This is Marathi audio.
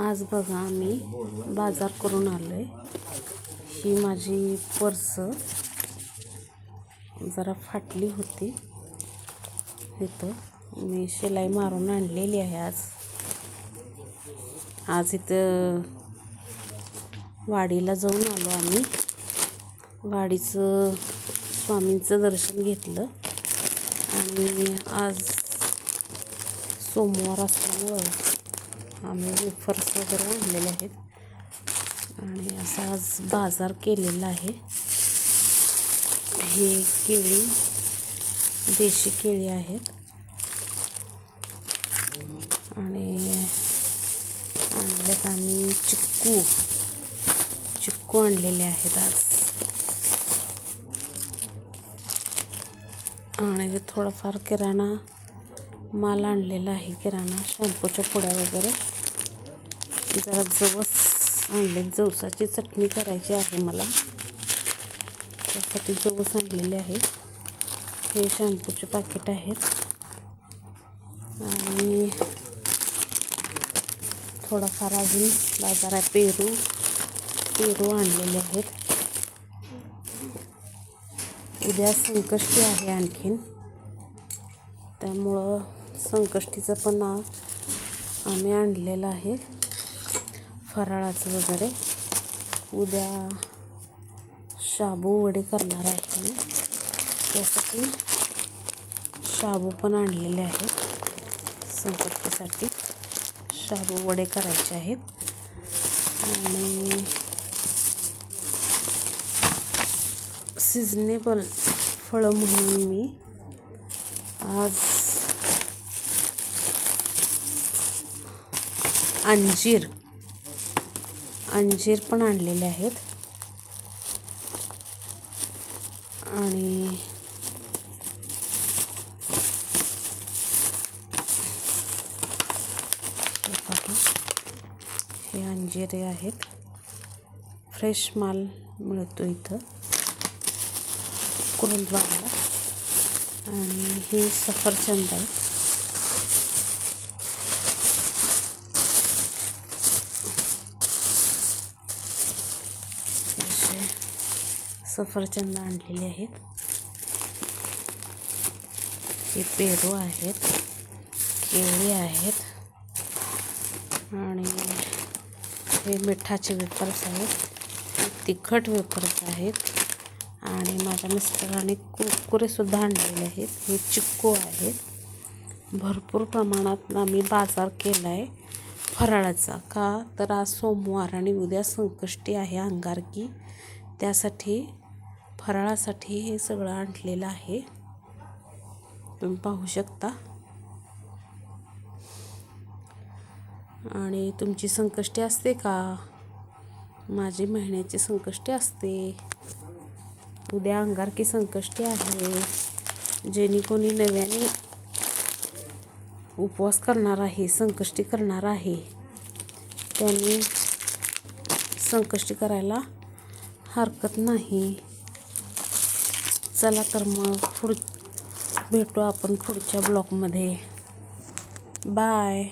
आज बघा आम्ही बाजार करून आलो आहे ही माझी पर्स. जरा फाटली होती. इथं मी शिलाई मारून आणलेली आहे आज. आज इथं वाडीला जाऊन आलो आम्ही. वाडीचं स्वामींचं दर्शन घेतलं. आणि आज सोमवार असल्यामुळं आम्ही वेफर्स वगैरे आणलेले आहेत. आणि असा आज बाजार केलेला आहे. हे केळी देशी केळी आहेत. आणि आणलेत आम्ही चिक्कू. चिक्कू आणलेले आहेत आज. आणि थोडाफार किराणा माल आणलेला आहे किराणा शॅम्पूच्या पुड्या वगैरे. जरा जवस आणले जवसाची चटणी करायची आहे मला. त्यासाठी जवस आणलेले आहे. हे शॅम्पूचे पाकिट आहेत. आणि थोडाफार अजून बाजारात पेरू पेरू आणलेले आहेत. उद्या संकष्टी आहे आणखीन. त्यामुळं संकष्टीचं पण आम्ही आणलेलं आहे. फराळाचं वगैरे. उद्या शाबू वडे करणार आहे मी त्यासाठी शाबू पण आणलेले आहेत. संकष्टीसाठी शाबू वडे करायचे आहेत. आणि सिजनेबल फळं म्हणून मी आज अंजीर. अंजीर पण आणलेले आहेत. आणि हे बघा अंजिरे आहेत. फ्रेश माल मिळतो इथं. कुरुंदवाडला. आणि हे सफरचंद आहे असे सफरचंद आणलेले आहेत. हे पेरू आहेत केळी आहेत आणि हे मिठाचे वेफर्स आहेत तिखट वेफर्स आहेत आणि माझ्या मिस्टरांनी कुरकुरेसुद्धा आणलेले आहेत. हे चिक्कू आहेत. भरपूर प्रमाणात आम्ही बाजार केला आहे फराळाचा. का? तर आज सोमवार आणि उद्या संकष्टी आहे अंगारकी. त्यासाठी फराळासाठी हे सगळं आणलेलं आहे. तुम्ही पाहू शकता. आणि तुमची संकष्टी असते का? माझी महिन्याची संकष्टी असते. उद्या अंगारकी संकष्टी आहे. जेणे कोणी नव्याने उपवास करणार आहे संकष्टी करणार आहे त्यांनी संकष्टी करायला हरकत नाही. चला तर मग पुढ भेटू आपण पुढच्या ब्लॉगमध्ये. बाय.